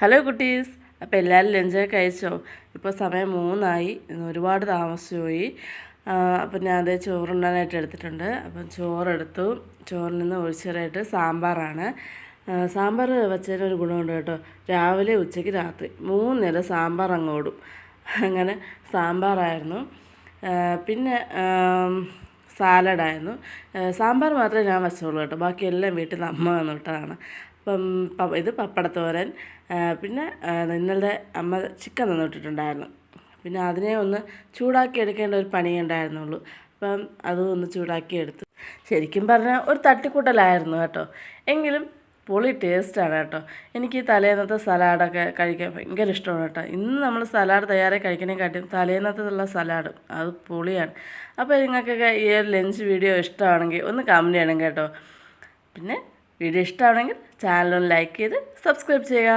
Hello കുട്ടീസ്. അപ്പോൾ എല്ലാവരും ലഞ്ചൊക്കെ കഴിച്ചോ? ഇപ്പോൾ സമയം മൂന്നായി. ഒരുപാട് താമസിച്ചുപോയി അപ്പം ഞാൻ അതേ ചോറുണ്ടാനായിട്ട് എടുത്തിട്ടുണ്ട്. അപ്പം ചോറെടുത്തു. ചോറിൽ നിന്ന് ഒഴിച്ചേറായിട്ട് സാമ്പാറാണ്. സാമ്പാർ വെച്ചതിന് ഒരു ഗുണമുണ്ട് കേട്ടോ. രാവിലെ ഉച്ചയ്ക്ക് രാത്രി മൂന്ന് നേരം സാമ്പാർ അങ്ങ് ഓടും. അങ്ങനെ സാമ്പാറായിരുന്നു. പിന്നെ സാലഡായിരുന്നു. സാമ്പാർ മാത്രമേ ഞാൻ വെച്ചോളൂ കേട്ടോ. ബാക്കിയെല്ലാം വീട്ടിൽ നിന്ന് അമ്മ വന്ന് വിട്ടതാണ്. അപ്പം പ- ഇത് പപ്പടത്തോരൻ പിന്നെ ഇന്നലെ അമ്മ ചിക്കൻ തന്നിട്ടിട്ടുണ്ടായിരുന്നു. പിന്നെ അതിനെ ഒന്ന് ചൂടാക്കി എടുക്കേണ്ട ഒരു പണി ഉണ്ടായിരുന്നുള്ളൂ. അപ്പം അതും ഒന്ന് ചൂടാക്കി എടുത്തു. ശരിക്കും പറഞ്ഞാൽ ഒരു തട്ടിക്കൂട്ടലായിരുന്നു കേട്ടോ. എങ്കിലും പൊളി ടേസ്റ്റാണ് കേട്ടോ. എനിക്ക് തലേന്നത്തെ സലാഡൊക്കെ കഴിക്കാൻ ഭയങ്കര ഇഷ്ടമാണ് കേട്ടോ. ഇന്ന് നമ്മൾ സലാഡ് തയ്യാറായി കഴിക്കണേക്കാട്ടും തലേന്നത്തുള്ള സലാഡ് അത് പൊളിയാണ്. അപ്പോൾ നിങ്ങൾക്കൊക്കെ ഈ ഒരു ലഞ്ച് വീഡിയോ ഇഷ്ടമാണെങ്കിൽ ഒന്ന് കമന്റ് ചെയ്യണം കേട്ടോ. പിന്നെ വീഡിയോ ഇഷ്ടമാണെങ്കിൽ ഒന്ന് ലൈക്ക് ചെയ്ത് സബ്സ്ക്രൈബ് ചെയ്യുക.